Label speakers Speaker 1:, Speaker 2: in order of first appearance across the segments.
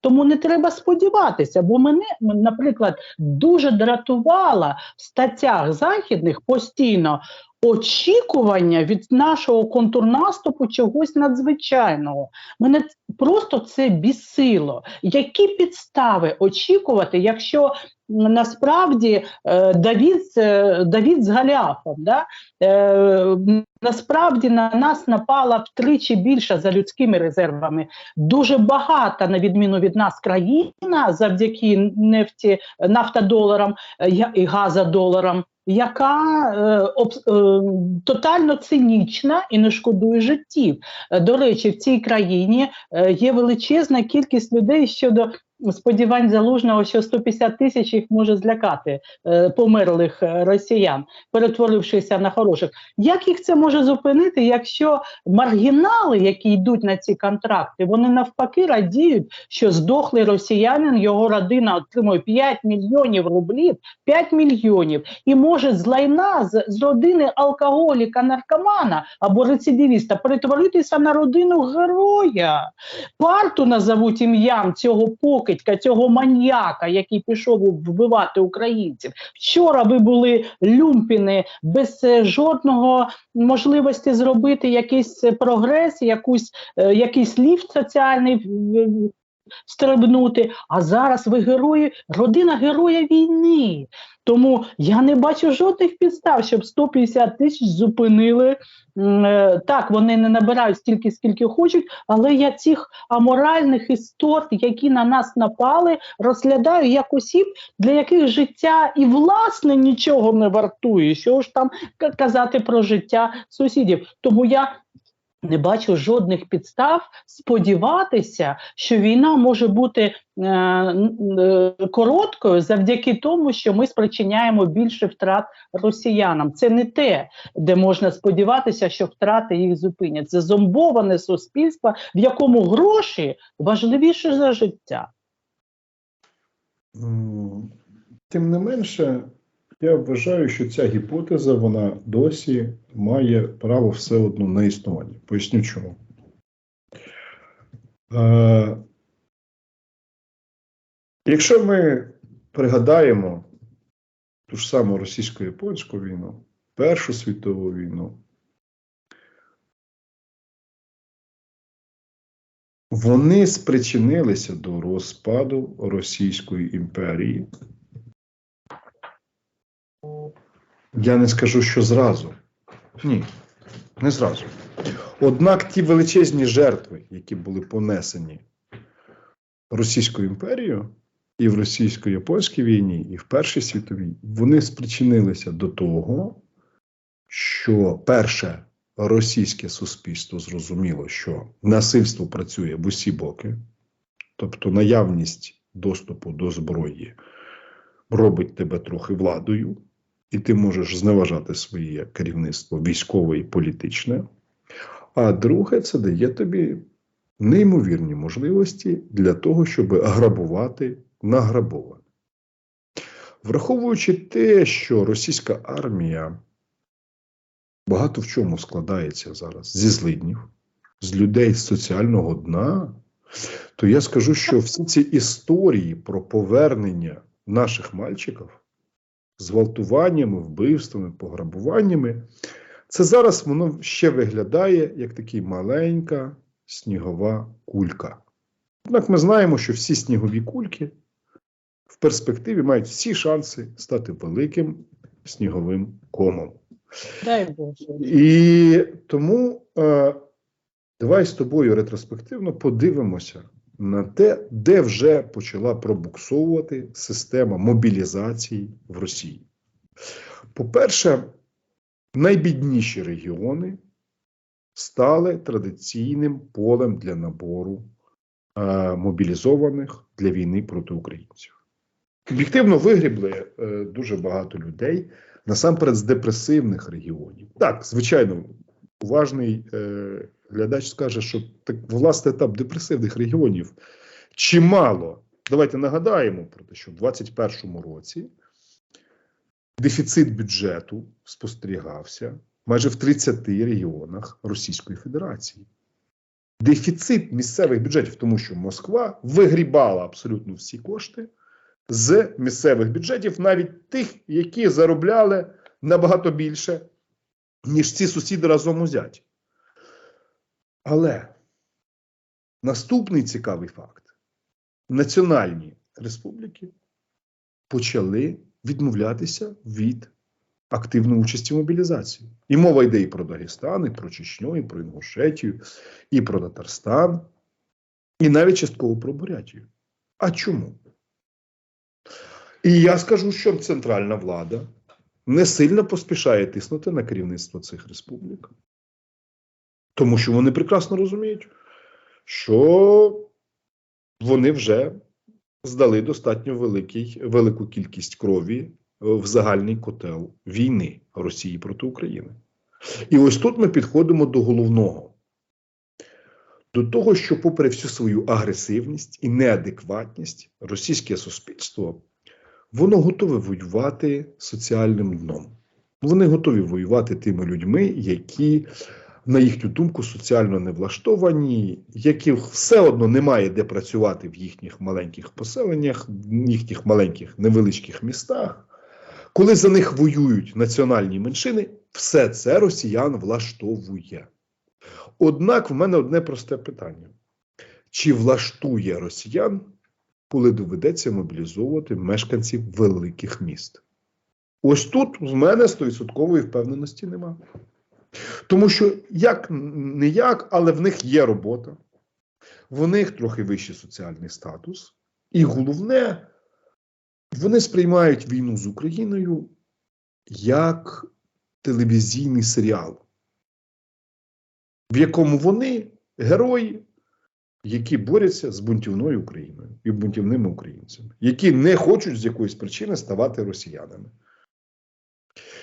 Speaker 1: Тому не треба сподіватися, бо мене, наприклад, дуже дратувала в статтях західних постійно очікування від нашого контрнаступу чогось надзвичайного. Мене просто це бісило. Які підстави очікувати, якщо насправді Давід, е, Давід з Галіафом, да? е, насправді на нас напала втричі більше за людськими резервами. Дуже багата, на відміну від нас, країна завдяки нефті, нафтодоларам е, і газодоларам, яка е, е, тотально цинічна і не шкодує життів. Е, До речі, в цій країні е, є величезна кількість людей щодо сподівань залужного, що 150 тисяч їх може злякати е, померлих е, росіян, перетворившися на хороших. Як їх це може зупинити, якщо маргінали, які йдуть на ці контракти, вони навпаки радіють, що здохлий росіянин, його родина отримує 5 мільйонів рублів, 5 мільйонів, і може з лайна з, з родини алкоголіка, наркомана або рецидивіста перетворитися на родину героя. Парту назовуть ім'ям цього покидька, цього маньяка, який пішов вбивати українців. Вчора ви були люмпіни без е, жодного можливості зробити якийсь е, прогрес, якусь, е, якийсь ліфт соціальний стрибнути. А зараз ви герої, родина героя війни. Тому я не бачу жодних підстав, щоб 150 тисяч зупинили. Е, Так, вони не набирають стільки, скільки хочуть, але я цих аморальних істот, які на нас напали, розглядаю як осіб, для яких життя і власне нічого не вартує. Що ж там казати про життя сусідів? Тому я не бачу жодних підстав сподіватися, що війна може бути е, е, короткою завдяки тому, що ми спричиняємо більше втрат росіянам. Це не те, де можна сподіватися, що втрати їх зупинять. Це зомбоване суспільство, в якому гроші важливіше за життя.
Speaker 2: Тим не менше, я вважаю, що ця гіпотеза вона досі має право все одно на існування. Поясню чому. Е, якщо ми пригадаємо ту ж саму російсько-японську війну, Першу світову війну, вони спричинилися до розпаду Російської імперії. Я не скажу, що зразу. Ні, не зразу. Однак ті величезні жертви, які були понесені Російською імперією і в російсько-японській війні, і в Першій світовій, вони спричинилися до того, що перше російське суспільство зрозуміло, що насильство працює в усі боки, тобто наявність доступу до зброї робить тебе трохи владою, і ти можеш зневажати своє керівництво військове і політичне. А друге, це дає тобі неймовірні можливості для того, щоб грабувати награбоване. Враховуючи те, що російська армія багато в чому складається зараз зі злиднів, з людей з соціального дна, то я скажу, що всі ці історії про повернення наших мальчиків з гвалтуваннями, вбивствами, пограбуваннями, це зараз воно ще виглядає як така маленька снігова кулька. Однак ми знаємо, що всі снігові кульки в перспективі мають всі шанси стати великим сніговим комом.
Speaker 1: Дай Боже.
Speaker 2: І тому е, давай з тобою ретроспективно подивимося на те, де вже почала пробуксовувати система мобілізації в Росії. По-перше, найбідніші регіони стали традиційним полем для набору е, мобілізованих для війни проти українців. Об'єктивно вигрібли е, дуже багато людей насамперед з депресивних регіонів. Так, звичайно, уважний е, глядач скаже, що так, власне етап депресивних регіонів чимало. Давайте нагадаємо про те, що в 2021 році дефіцит бюджету спостерігався майже в 30 регіонах Російської Федерації. дефіцит місцевих бюджетів, тому що Москва вигрібала абсолютно всі кошти з місцевих бюджетів, навіть тих, які заробляли набагато більше, ніж ці сусіди разом узяті. Але наступний цікавий факт: національні республіки почали відмовлятися від активної участі в мобілізації. І мова йде і про Дагестан, і про Чечню, і про Інгушетію, і про Татарстан, і навіть частково про Бурятію. А чому? І я скажу, що центральна влада не сильно поспішає тиснути на керівництво цих республік, тому що вони прекрасно розуміють, що вони вже здали достатньо великий, велику кількість крові в загальний котел війни Росії проти України. І ось тут ми підходимо до головного. До того, що, попри всю свою агресивність і неадекватність, російське суспільство воно готове воювати соціальним дном. Вони готові воювати тими людьми, які, на їхню думку, соціально не влаштовані, яких все одно немає де працювати в їхніх маленьких поселеннях, в їхніх маленьких невеличких містах. Коли за них воюють національні меншини, все це росіян влаштовує. Однак в мене одне просте питання: чи влаштує росіян, коли доведеться мобілізовувати мешканців великих міст? Ось тут в мене 100% впевненості нема. Тому що як не як, але в них є робота, в них трохи вищий соціальний статус, і головне, вони сприймають війну з Україною як телевізійний серіал, в якому вони герої, які борються з бунтівною Україною і бунтівними українцями, які не хочуть з якоїсь причини ставати росіянами.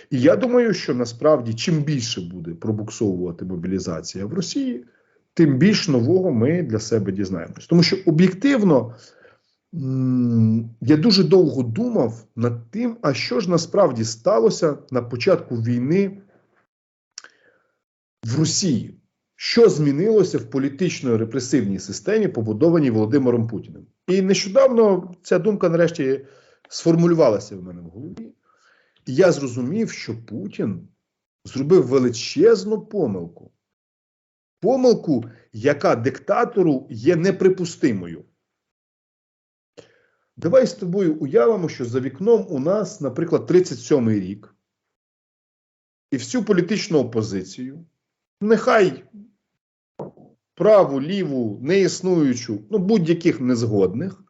Speaker 2: І я думаю, що насправді чим більше буде пробуксовувати мобілізація в Росії, тим більш нового ми для себе дізнаємось. Тому що об'єктивно я дуже довго думав над тим, а що ж насправді сталося на початку війни в Росії. Що змінилося в політично-репресивній системі, побудованій Володимиром Путіним? І нещодавно ця думка нарешті сформулювалася в мене в голові. І я зрозумів, що Путін зробив величезну помилку. Помилку, яка диктатору є неприпустимою. Давай з тобою уявимо, що за вікном у нас, наприклад, 37-й рік, і всю політичну опозицію, нехай праву, ліву, неіснуючу, ну будь-яких незгодних,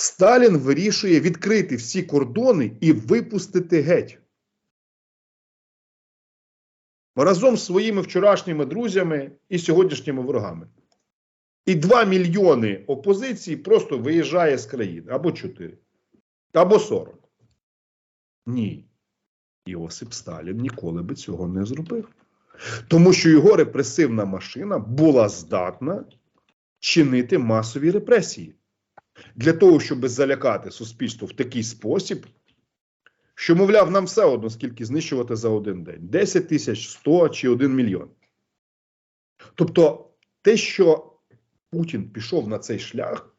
Speaker 2: Сталін вирішує відкрити всі кордони і випустити геть. Разом з своїми вчорашніми друзями і сьогоднішніми ворогами. І 2 мільйони опозиції просто виїжджає з країни. Або 4, або 40. Ні. Іосип Сталін ніколи би цього не зробив. Тому що його репресивна машина була здатна чинити масові репресії для того, щоб залякати суспільство в такий спосіб, що, мовляв, нам все одно скільки знищувати за один день: 10 тисяч, 100 чи 1 мільйон. Тобто, те, що Путін пішов на цей шлях,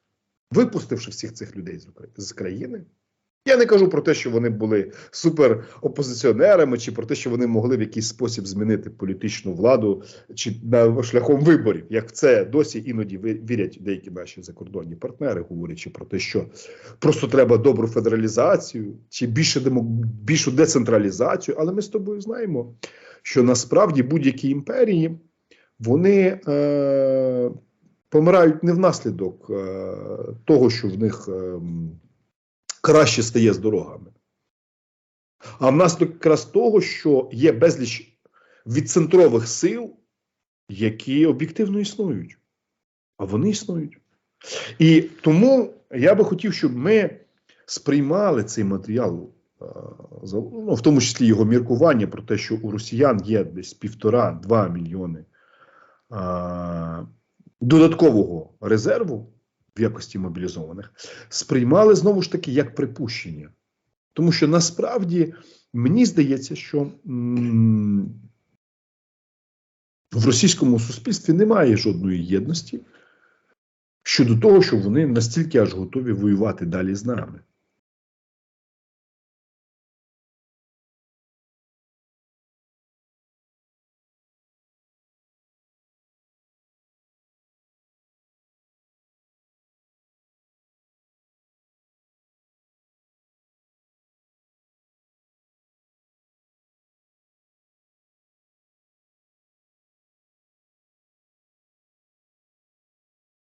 Speaker 2: випустивши всіх цих людей з країни. Я не кажу про те, що вони були суперопозиціонерами, чи про те, що вони могли в якийсь спосіб змінити політичну владу чи на шляхом виборів, як в це досі іноді вірять деякі наші закордонні партнери, говорячи про те, що просто треба добру федералізацію чи більше більшу децентралізацію. Але ми з тобою знаємо, що насправді будь-які імперії вони е, помирають не внаслідок е, того, що в них. Е, краще стає з дорогами. А внаслідок якраз того, що є безліч відцентрових сил, які об'єктивно існують. А вони існують. І тому я би хотів, щоб ми сприймали цей матеріал, е, ну, в тому числі його міркування про те, що у росіян є десь півтора-два мільйони е, додаткового резерву в якості мобілізованих, сприймали знову ж таки як припущення. Тому що насправді мені здається, що в російському суспільстві немає жодної єдності щодо того, що вони настільки аж готові воювати далі з нами.